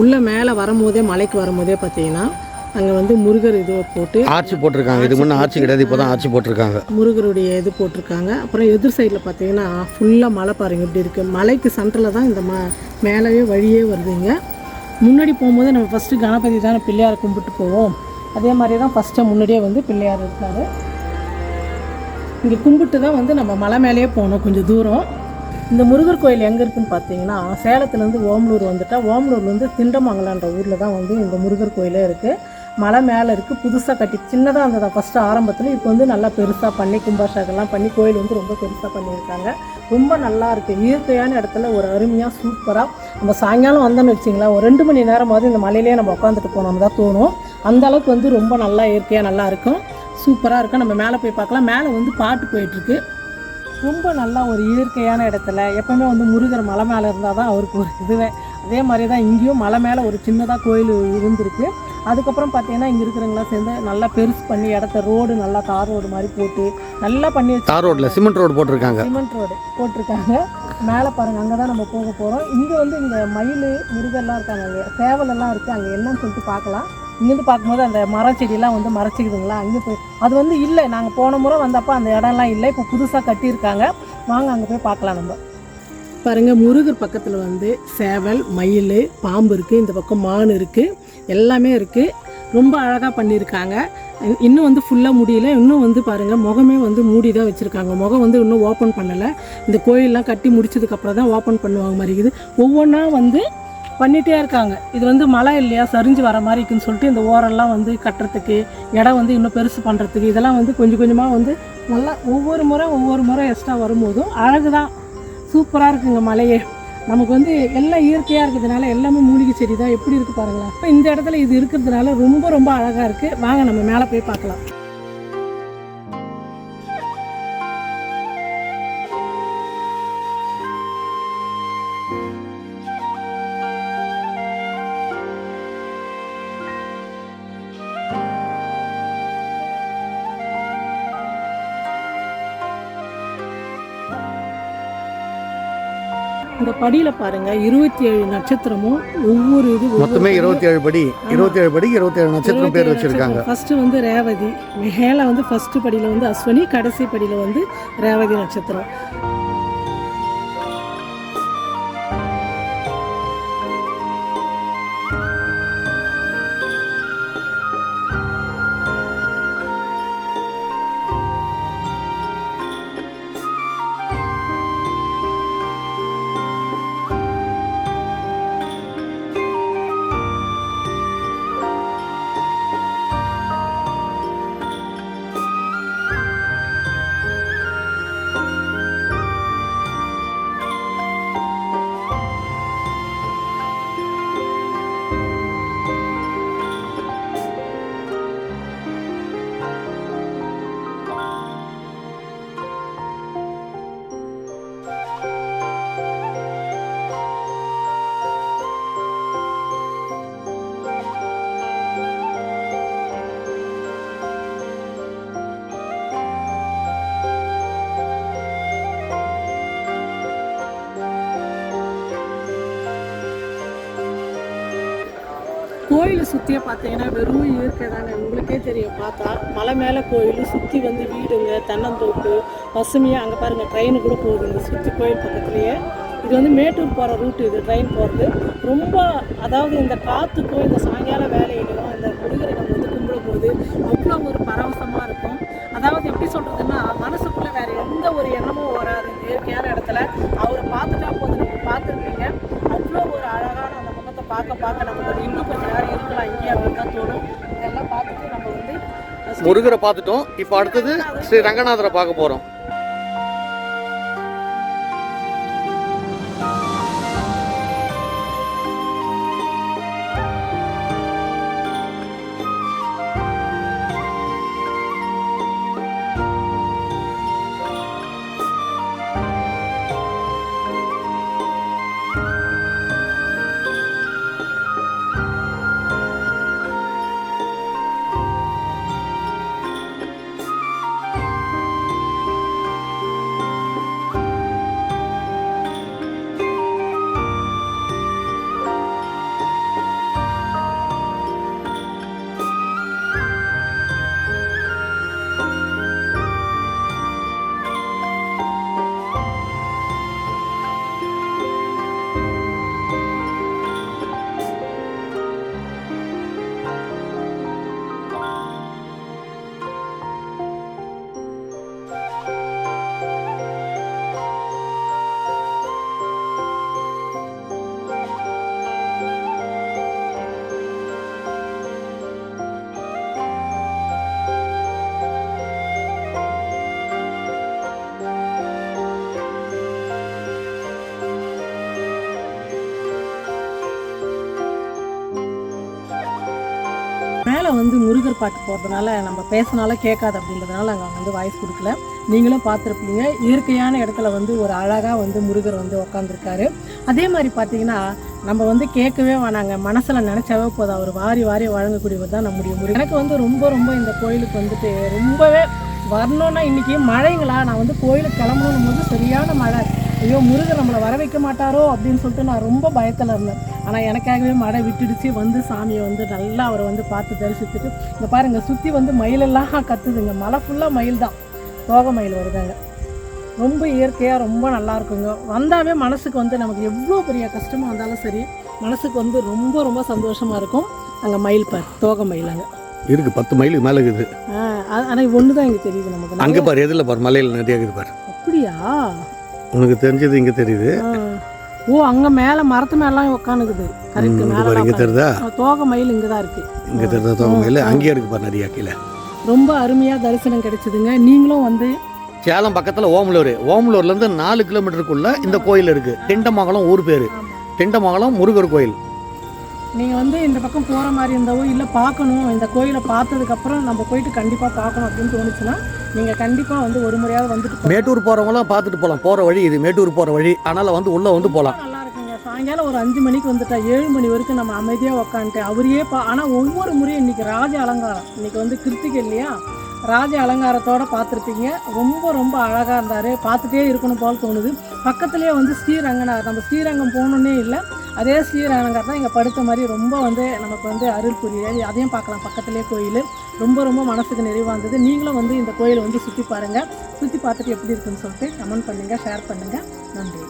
உள்ளே மேலே வரும்போதே மலைக்கு வரும்போதே பார்த்தீங்கன்னா அங்கே வந்து முருகர் இது போட்டு ஆர்ச்சி போட்டிருக்காங்க. இதுக்கு முன்னே ஆர்ச்சி கிடையாது இப்போ தான் ஆர்ச்சி போட்டிருக்காங்க. முருகருடைய இது போட்டிருக்காங்க. அப்புறம் எதிர் சைடில் பார்த்தீங்கன்னா ஃபுல்லாக மலை பாருங்க இப்படி இருக்குது மலைக்கு சென்டரில் தான் இந்த ம மேலவே வழியே வருதுங்க. முன்னாடி போகும்போது நம்ம ஃபஸ்ட்டு கணபதி தானே பிள்ளையாரை கும்பிட்டு போவோம். அதே மாதிரி தான் ஃபஸ்ட்டு முன்னாடியே வந்து பிள்ளையார் இருக்கார். இங்கே கும்பிட்டு தான் வந்து நம்ம மலை மேலேயே போகணும் கொஞ்சம் தூரம். இந்த முருகர் கோயில் எங்கே இருக்குன்னு பார்த்தீங்கன்னா சேலத்துலேருந்து ஓமலூர் வந்துட்டால் ஓமலூர்லேருந்து திண்டமங்கலான்ற ஊரில் தான் வந்து இந்த முருகர் கோயிலே இருக்குது மலை மேலே இருக்குது புதுசாக கட்டி சின்னதாக இருந்ததா ஃபஸ்ட்டு ஆரம்பத்தில் இப்போ வந்து நல்லா பெருசாக பண்ணி கும்பாஷாக்கெல்லாம் பண்ணி கோயில் வந்து ரொம்ப பெருசாக பண்ணியிருக்காங்க. ரொம்ப நல்லா இருக்குது இயற்கையான இடத்துல ஒரு அருமையாக சூப்பராக நம்ம சாயங்காலம் வந்தோம்னு வச்சிங்களேன் ஒரு ரெண்டு மணி நேரமாவது இந்த மலையிலேயே நம்ம உட்காந்துட்டு போனோம் தான் தோணும். அந்த அளவுக்கு வந்து ரொம்ப நல்லா இயற்கையாக நல்லா இருக்கும். சூப்பராக இருக்கும். நம்ம மேலே போய் பார்க்கலாம். மேலே வந்து பாட்டு போயிட்டுருக்கு ரொம்ப நல்லா ஒரு இயற்கையான இடத்துல எப்பவுமே வந்து முருகர் மலை மேலே இருந்தால் தான் அவருக்கு ஒரு இதுவே. அதே மாதிரி தான் இங்கேயும் மலை மேலே ஒரு சின்னதாக கோயில் இருந்திருக்கு. அதுக்கப்புறம் பார்த்தீங்கன்னா இங்கே இருக்கிறவங்களாம் சேர்ந்து நல்லா பெருசு பண்ணி இடத்த ரோடு நல்லா தார் ரோடு மாதிரி போட்டு நல்லா பண்ணி தார் ரோட்டில் சிமெண்ட் ரோடு போட்டிருக்காங்க. சிமெண்ட் ரோடு போட்டிருக்காங்க. மேலே பாருங்க அங்கே தான் நம்ம போக போகிறோம் இங்கே வந்து இந்த மயில் முருகர்லாம் இருக்காங்க அங்கே. சேவலெல்லாம் இருக்குது அங்கே என்னன்னு சொல்லிட்டு பார்க்கலாம் இங்கேருந்து பார்க்கும்போது அந்த மரம் செடியெல்லாம் வந்து மறைச்சிக்குதுங்களா அங்கே போய் அது வந்து இல்லை. நாங்கள் போன முறை வந்தப்போ அந்த இடம்லாம் இல்லை. இப்போ புதுசாக கட்டியிருக்காங்க. வாங்க அங்கே போய் பார்க்கலாம் நம்ம. பாருங்க முருகர் பக்கத்தில் வந்து சேவல் மயில் பாம்பு இருக்குது இந்த பக்கம் மான் இருக்குது எல்லாமே இருக்குது ரொம்ப அழகாக பண்ணியிருக்காங்க. இன்னும் வந்து ஃபுல்லாக முடியல. இன்னும் வந்து பாருங்கள் முகமே வந்து மூடி தான் வச்சுருக்காங்க. முகம் வந்து இன்னும் ஓப்பன் பண்ணலை. இந்த கோயிலெலாம் கட்டி முடிச்சதுக்கப்புறம் தான் ஓப்பன் பண்ணுவாங்க மாதிரி இருக்குது. ஒவ்வொன்றா வந்து பண்ணிகிட்டே இருக்காங்க. இது வந்து மழை இல்லையா? சரிஞ்சு வர மாதிரி இருக்குன்னு சொல்லிட்டு இந்த ஓரெல்லாம் வந்து கட்டுறதுக்கு இடம் வந்து இன்னும் பெருசு பண்ணுறதுக்கு இதெல்லாம் வந்து கொஞ்சம் கொஞ்சமாக வந்து நல்லா ஒவ்வொரு முறை ஒவ்வொரு முறை எக்ஸ்ட்ரா வரும்போதும் அழகு தான் சூப்பராக இருக்குங்க மலையே நமக்கு வந்து எல்லாம் இயற்கையாக இருக்கிறதுனால எல்லாமே மூலிகை செடி தான் எப்படி இருக்குது பாருங்களேன். இப்போ இந்த இடத்துல இது இருக்கிறதுனால ரொம்ப ரொம்ப அழகாக இருக்குது வாங்க நம்ம மேலே போய் பார்க்கலாம். இந்த படியில் பாருங்க இருபத்தி ஏழு நட்சத்திரமும் ஒவ்வொரு இது மொத்தமே இருபத்தி ஏழு படி இருபத்தி ஏழு படி இருபத்தி ஏழு நட்சத்திரம் பேர் வச்சிருக்காங்க. ஃபர்ஸ்ட் வந்து ரேவதி மேலே வந்து ஃபர்ஸ்ட் படியில் வந்து அஸ்வினி கடைசி படியில் வந்து ரேவதி நட்சத்திரம். கோயிலை சுற்றியே பார்த்தீங்கன்னா வெறும் இயற்கை தாங்க. உங்களுக்கே தெரியும். பார்த்தா மலை மேலே கோயில் சுற்றி வந்து வீடுங்க தென்னந்தோப்பு பசுமையாக அங்கே பாருங்கள் ட்ரெயின் கூட போகுதுங்க சுற்றி கோயில் பக்கத்துலேயே. இது வந்து மேட்டூர் போகிற ரூட்டு இது ட்ரெயின் போகிறது ரொம்ப அதாவது இந்த காற்றுக்கும் இந்த சாயங்கால வேலையிலும் இந்த முருகரை நம்ம வந்து கும்பிடும்போது அவ்வளோ ஒரு பரவசமாக இருக்கும். அதாவது எப்படி சொல்கிறதுன்னா மனசுக்குள்ளே வேறு எந்த ஒரு எண்ணமும் வராது. இயற்கையான இடத்துல முருகரை பார்த்துட்டோம். இப்போ அடுத்தது ஸ்ரீ ரங்கநாதரை பார்க்க போகிறோம் வந்து முருகர் பாட்டு போகிறதுனால நம்ம பேசினாலும் கேட்காது அப்படின்றதுனால நாங்கள் வந்து வாய்ஸ் கொடுக்கல. நீங்களும் பார்த்துருப்பீங்க. இயற்கையான இடத்துல வந்து ஒரு அழகாக வந்து முருகர் வந்து உக்காந்துருக்காரு. அதே மாதிரி பார்த்தீங்கன்னா நம்ம வந்து கேட்கவே வேணாங்க. மனசில் நினச்சாவே போதும். அவர் வாரி வாரி வழங்கக்கூடியவர் தான் நம்முடைய முருகர். எனக்கு வந்து ரொம்ப ரொம்ப இந்த கோயிலுக்கு வந்துட்டு ரொம்பவே வரணும்னா இன்றைக்கி மழைங்களா? நான் வந்து கோயிலுக்கு கிளம்பணும் போது சரியான மழை. ஐயோ முருகர் நம்மளை வர வைக்க மாட்டாரோ அப்படின்னு சொல்லிட்டு நான் ரொம்ப பயத்தில் இருந்தேன். ஆனால் எனக்காகவே மழை விட்டுடுச்சு. வந்து சாமியை வந்து நல்லா அவரை வந்து பார்த்து தரிசித்துட்டு இங்கே பாருங்க சுற்றி வந்து மயிலெல்லாம் கத்துதுங்க. மலை ஃபுல்லாக மயில் தான் தோகை மயில் வருதாங்க. ரொம்ப இயற்கையாக ரொம்ப நல்லா இருக்குங்க. வந்தாவே மனசுக்கு வந்து நமக்கு எவ்வளோ பெரிய கஷ்டமாக இருந்தாலும் சரி மனசுக்கு வந்து ரொம்ப ரொம்ப சந்தோஷமாக இருக்கும். அங்கே மயில் பார் தோகை மயில் அங்கே. இருக்கு பத்து மைலுக்கு மேலே இருக்குது. ஆனால் ஒன்று தான் இங்கே தெரியுது நமக்கு. அங்கே பாரு எதில் பாரு மலையில் நிறைய இருக்குது பாரு. அப்படியா? உனக்கு தெரிஞ்சது இங்கே தெரியுது. ஓ அங்கே மேலே மரத்து மேலாம் உட்காந்துக்குது கரெக்ட் இங்கே தெரியுதா? தோகை மயில் இங்கே தான் இருக்குது இங்கே தெரியுதா தோக மயில்? அங்கேயே இருக்கு பாரு நிறைய கீழே. ரொம்ப அருமையாக தரிசனம் கிடைச்சிதுங்க. நீங்களும் வந்து சேலம் பக்கத்தில் ஓமலூர். ஓமலூர்லேருந்து நாலு கிலோமீட்டருக்குள்ள இந்த கோயில் இருக்கு. திண்டமங்கலம் ஊர் பேர். திண்டமங்கலம் முருகர் கோயில். நீங்கள் வந்து இந்த பக்கம் போகிற மாதிரி இருந்தாவோ இல்லை பார்க்கணும் இந்த கோயிலை பார்த்ததுக்கப்புறம் நம்ம போயிட்டு கண்டிப்பாக பார்க்கணும் அப்படின்னு தோணுச்சுன்னா நீங்கள் கண்டிப்பாக வந்து ஒரு முறையாவது வந்துட்டு. மேட்டூர் போகிறவங்களாம் பார்த்துட்டு போகலாம் போகிற வழி இது மேட்டூர் போகிற வழி. அதனால் வந்து உள்ளே வந்து போகலாம் நல்லா இருக்குங்க. சாயங்காலம் ஒரு அஞ்சு மணிக்கு வந்துட்டா ஏழு மணி வரைக்கும் நம்ம அமைதியாக உக்காந்துட்டு அவரையே பா ஆனால் ஒவ்வொரு முறையும் இன்னைக்கு ராஜ அலங்காரம். இன்னைக்கு வந்து கிருத்திகை இல்லையா? ராஜ அலங்காரத்தோட பார்த்துருப்பீங்க. ரொம்ப ரொம்ப அழகாக இருந்தார். பார்த்துட்டே இருக்கணும் போல் தோணுது. பக்கத்துலேயே வந்து ஸ்ரீரங்கனார் நம்ம ஸ்ரீரங்கம் போகணுன்னே இல்லை. அதே ஸ்ரீரங்கர் தான் இங்கே படுத்த மாதிரி ரொம்ப வந்து நமக்கு வந்து அருள் புரியுது. அதையும் பார்க்கலாம். பக்கத்துலேயே கோயில். ரொம்ப ரொம்ப மனசுக்கு நிறைவாக இருந்தது நீங்களும் வந்து இந்த கோயிலை வந்து சுற்றி பாருங்கள் சுற்றி பார்த்துட்டு எப்படி இருக்குன்னு சொல்லிட்டு கமெண்ட் பண்ணுங்கள் ஷேர் பண்ணுங்கள் நன்றி.